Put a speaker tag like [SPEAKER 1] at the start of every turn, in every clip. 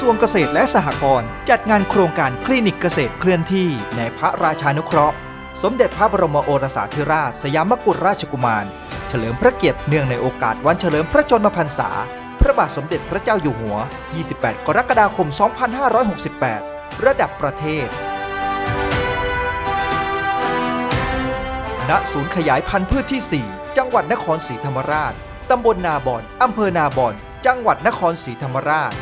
[SPEAKER 1] ทรวงเกษตรและสหกรณ์จัดงานโครงการคลินิกเกษตรเคลื่อนที่ในพระราชานุเคราะห์ สมเด็จพระบรมโอรสาธิราชสยามกุฎราชกุมาร เฉลิมพระเกียรติเนื่องในโอกาสวันเฉลิมพระชนมพรรษา พระบาทสมเด็จพระเจ้าอยู่หัว 28 กรกฎาคม 2568 ระดับประเทศ ณ ศูนย์ขยายพันธุ์พืชที่ 4 จังหวัดนครศรีธรรมราช ตำบลนาบอนอำเภอนาบอน จังหวัดนครศรีธรรมราช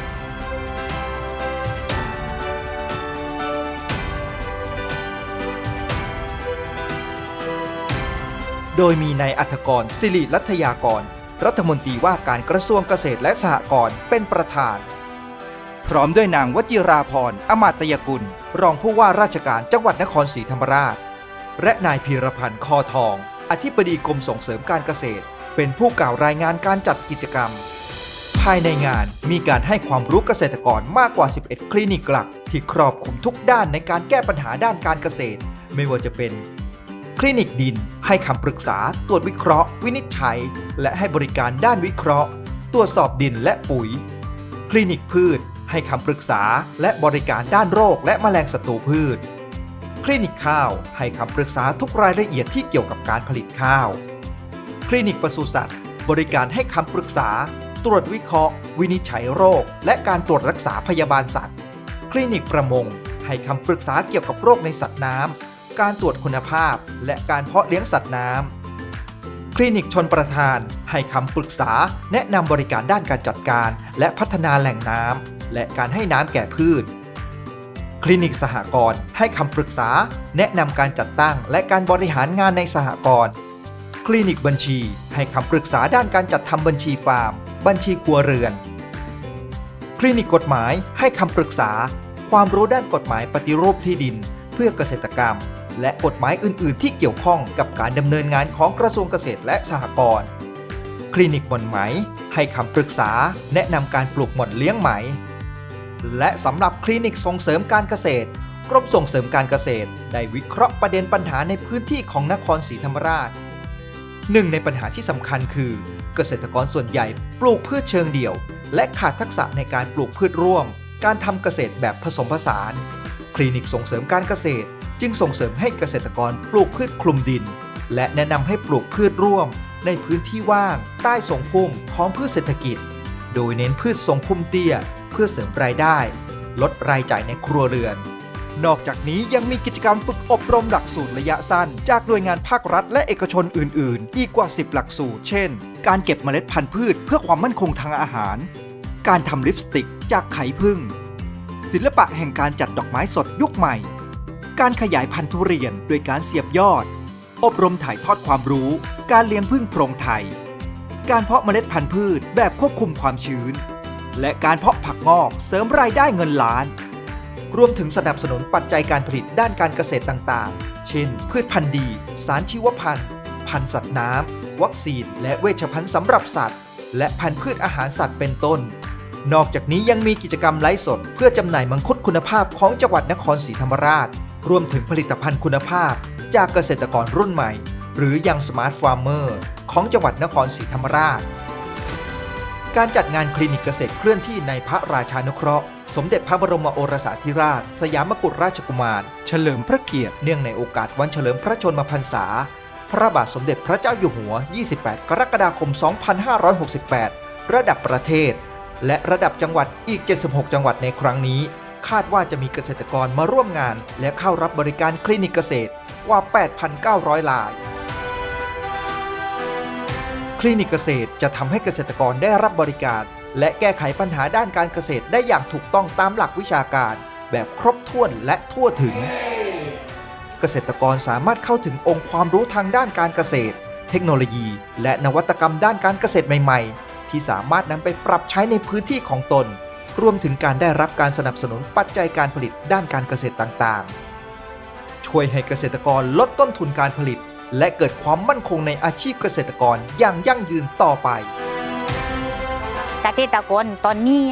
[SPEAKER 1] โดยมีนายอัธกรสิริรัตยากร รัฐมนตรีว่าการกระทรวงเกษตรและสหกรณ์เป็นประธาน พร้อมด้วยนางวจิราพรอมาตยกุล รองผู้ว่าราชการจังหวัดนครศรีธรรมราช และนายพีรพันธ์คอทอง อธิบดีกรมส่งเสริมการเกษตร เป็นผู้กล่าวรายงานการจัดกิจกรรม ภายในงานมีการให้ความรู้เกษตรกรมากกว่า 11 คลินิกหลัก ที่ครอบคลุมทุกด้านในการแก้ปัญหาด้านการเกษตร ไม่ว่าจะเป็น คลินิกดิน ให้คำปรึกษา ตรวจวิเคราะห์ วินิจฉัย และให้บริการด้านวิเคราะห์ ตรวจสอบดินและปุ๋ย คลินิกพืช ให้คำปรึกษา และบริการด้านโรคและแมลงศัตรูพืช คลินิกข้าว ให้คำปรึกษาทุกรายละเอียดที่เกี่ยวกับการผลิตข้าว คลินิกปศุสัตว์ บริการให้คำปรึกษา ตรวจวิเคราะห์ วินิจฉัยโรค และการตรวจรักษาพยาบาลสัตว์ คลินิกประมงให้คำปรึกษาเกี่ยวกับโรคในสัตว์น้ำ การตรวจคุณภาพ และการเพาะเลี้ยงสัตว์น้ำ คลินิกชนประทานให้คำปรึกษา แนะนำบริการด้านการจัดการ และพัฒนาแหล่งน้ำและการให้น้ำแก่พืช คลินิกสหกรณ์ให้คำปรึกษา แนะนำการจัดตั้ง และการบริหารงานในสหกรณ์คลินิกบัญชี ให้คำปรึกษาด้านการจัดทำบัญชีฟาร์ม บัญชีครัวเรือน คลินิกกฎหมายให้คำปรึกษา ความรู้ด้านกฎหมายปฏิรูปที่ดิน เพื่อเกษตรกรรม และกฎหมายอื่น ๆ ที่เกี่ยวข้องกับการดำเนินงานของกระทรวงเกษตรและสหกรณ์คลินิกหม่อนไหม ให้คำปรึกษา แนะนำการปลูกหม่อนเลี้ยงไหม และสำหรับคลินิกส่งเสริมการเกษตรกรมส่งเสริมการเกษตร ได้วิเคราะห์ประเด็นปัญหาในพื้นที่ของนครศรีธรรมราชหนึ่งในปัญหาที่สำคัญคือ เกษตรกรส่วนใหญ่ปลูกพืชเชิงเดี่ยว และขาดทักษะในการปลูกพืชร่วม การทำเกษตรแบบผสมผสาน คลินิกส่งเสริมการเกษตร จึงส่งเสริมให้เกษตรกรปลูกพืชคลุมดิน และแนะนำให้ปลูกพืชร่วม ในพื้นที่ว่าง ใต้ทรงพุ่มของพืชเศรษฐกิจ โดยเน้นพืชทรงพุ่มเตี้ย เพื่อเสริมรายได้ ลดรายจ่ายในครัวเรือน นอกจากนี้ยังมีกิจกรรมฝึกอบรมหลักสูตรระยะสั้น จากหน่วยงานภาครัฐและเอกชนอื่น ๆ อีกกว่า 10 หลักสูตร เช่น การเก็บเมล็ดพันธุ์พืช เพื่อความมั่นคงทางอาหาร การทำลิปสติกจากไข่ผึ้งศิลปะแห่งการจัดดอกไม้สดยุคใหม่ การขยายพันธุ์ทุเรียนโดยการเสียบยอด อบรมถ่ายทอดความรู้ การเลี้ยงผึ้งโพรงไทย การเพาะเมล็ดพันธุ์พืชแบบควบคุมความชื้น และการเพาะผักงอกเสริมรายได้เงินล้าน รวมถึงสนับสนุนปัจจัยการผลิตด้านการเกษตรต่างๆ เช่น พืชพันธุ์ดี สารชีวพันธุ์ พันธุ์สัตว์น้ำ วัคซีน และเวชภัณฑ์สำหรับสัตว์ และพันธุ์พืชอาหารสัตว์เป็นต้นนอกจากนี้ยังมีกิจกรรมไลฟ์สด เพื่อจำหน่ายมังคุดคุณภาพของจังหวัดนครศรีธรรมราช รวมถึงผลิตภัณฑ์คุณภาพ จากเกษตรกรรุ่นใหม่ หรือยังสมาร์ทฟาร์มเมอร์ของจังหวัดนครศรีธรรมราช การจัดงานคลินิกเกษตรเคลื่อนที่ในพระราชานุเคราะห์ สมเด็จพระบรมโอรสาธิราช สยามกุฎราชกุมาร เฉลิมพระเกียรติเนื่องในโอกาสวันเฉลิมพระชนมพรรษา พระบาทสมเด็จพระเจ้าอยู่หัว 28 กรกฎาคม 2568 ระดับประเทศ และระดับจังหวัดอีก 76 จังหวัดในครั้งนี้ คาดว่าจะมีเกษตรกรมาร่วมงาน และเข้ารับบริการคลินิกเกษตรกว่า 8,900 ราย คลินิกเกษตรจะทำให้เกษตรกรได้รับบริการ และแก้ไขปัญหาด้านการเกษตรได้อย่างถูกต้องตามหลักวิชาการ แบบครบถ้วนและทั่วถึง เกษตรกรสามารถเข้าถึงองค์ความรู้ทางด้านการเกษตร เทคโนโลยี และนวัตกรรมด้านการเกษตรใหม่ ๆ ที่สามารถนำไปปรับใช้ในพื้นที่ของตน รวมถึงการได้รับการสนับสนุนปัจจัยการผลิตด้านการเกษตรต่างๆ ช่วยให้เกษตรกรลดต้นทุนการผลิต และเกิดความมั่นคงในอาชีพเกษตรกรอย่างยั่งยืนต่อไป
[SPEAKER 2] เกษตรกรตอนนี้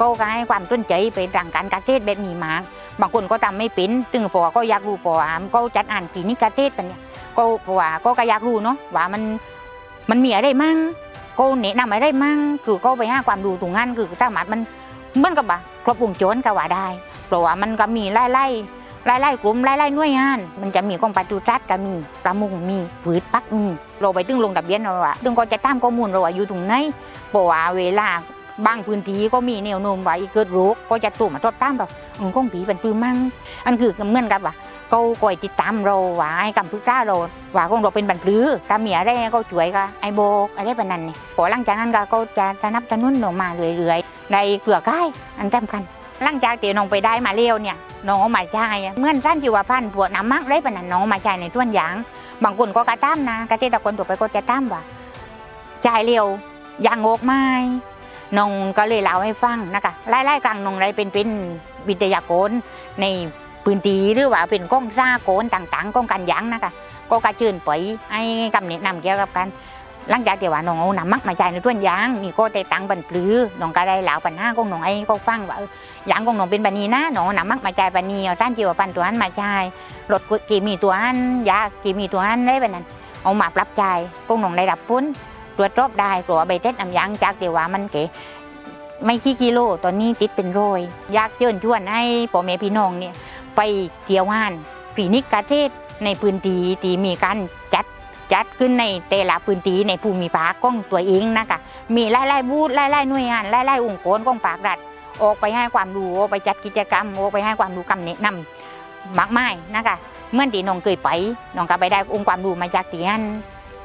[SPEAKER 2] ก็ให้ความสนใจไปทางการเกษตรแบบนี้มากบางคนก็ทำไม่เป็นตึงพอก็อยากรู้พออะก็จัดอ่านปีนี้เกษตรกันเนี่ยก็พราะว่าก็ก็อยากรู้เนาะว่ามันมันมีอะไรมั่งก็แนะนำอะไรมั่งคือก็ไปหาความรู้ตรงนั้นคือถ้ามัดมัน มือนกับว่าครบวงจรก็ว่าได้เพราะว่ามันก็มีไล่ไล่ไล่ไล่กลุ่มไล่ไล่หน่วยงาน มันจะมีกองปศุสัตก็มีประมงมีผืดปักมีเราไปตึงลงทะเบียนเราอะตึงก็จะตามข้อมูลเราว่าอยู่ตรงไหนเพราะว่าเวลาบางพื้นที่ก็มีแนวโน้มว่าอีเกิดโรคก็จะตัวมาทดตามเราอืมกองผีเป็นปืนมั่งอันคือเหมือนกับว่า เขาคอยติดตามเราว่าให้กำพึกษาเราว่าของเราเป็นบันปลือถ้ามีอะไรก็ช่วยก็ไอ้โบกอะไรแบบนั้นพอหลังจากนั้นก็เขาจะสนับสนุนเรามาเรื่อยๆในเกลือก้ายอันสำคัญหลังจากที่น้องไปได้มาเร็วเนี่ยน้องเอามาใช้เมื่อนท่านจิวพันธ์พวกน้ำมักได้ปะนั้นน้องเอามาใช้ในส่วนยาง บางคนก็กระตั้มนะเกษตรกรตัวไปก็จะตั้มว่าจ่ายเร็วยางโอกไม้น้องก็เลยเล่าให้ฟังนะคะไล่ๆกลางน้องไรเป็นเป็นวิทยากรใน พื้นที่หรือว่าเป็นกล้องซ่าโกนต่างๆกล้องกันยางนะคะก็กระชื่นไปให้คำแนะนำเกี่ยวกับการหลังจากที่ว่าน้องเอาน้ำมักมาใช้ในส่วนยางนี่ก็ได้ตังบันปลือน้องก็ได้เล่าปัญหาของน้องไอ้ก็ฟังว่าย่างของหนูเป็นบันนีนะหนูนำมักมาใจบันนีเอาท่านจิวปันตัวนั้นมาใจรถกี่มีตัวนั้นยากี่มีตัวนั้นได้แบบนั้นเอามาปรับใจ่ายของได้รับพ้นตรวจรอบได้กลัวใบเต็ดน้ำยางจากเดี๋ยวว่ามันเก๋ไม่กี่กิโลตอนนี้ติดเป็นโรยอยากเชิญชวนให้พ่อแม่พี่น้องเนี่ย ไปเที่ยวงานคลินิกเกษตรในพื้นที่ที่มีการจัดจัดขึ้นในแต่ละพื้นที่ในภูมิภาคของตัวเองนะคะมีไล่ๆบูธไล่ๆหน่วยงานไล่ๆองค์กรของภาครัฐออกไปให้ความรู้ออกไปจัดกิจกรรมออกไปให้ความรู้คำแนะนำมากมายนะคะเมื่อที่น้องเคยไปน้องก็ไปได้องค์ความรู้มาจากที่นั่น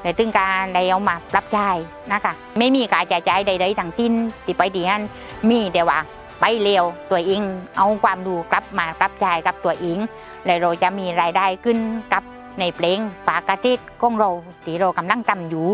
[SPEAKER 2] แต่ถึงการได้เอามาปรับใช้นะคะไม่มีการจ่ายจ่ายใดๆทั้งสิ้นที่ไปที่นั่นมีแต่ว่า ไปเร็วตัวเองเอาความดูกลับมากลับใจกับตัวเองและเราจะมีรายได้ขึ้นกับในเพลงปากกาเทศของเราที่เรากำลังทำอยู่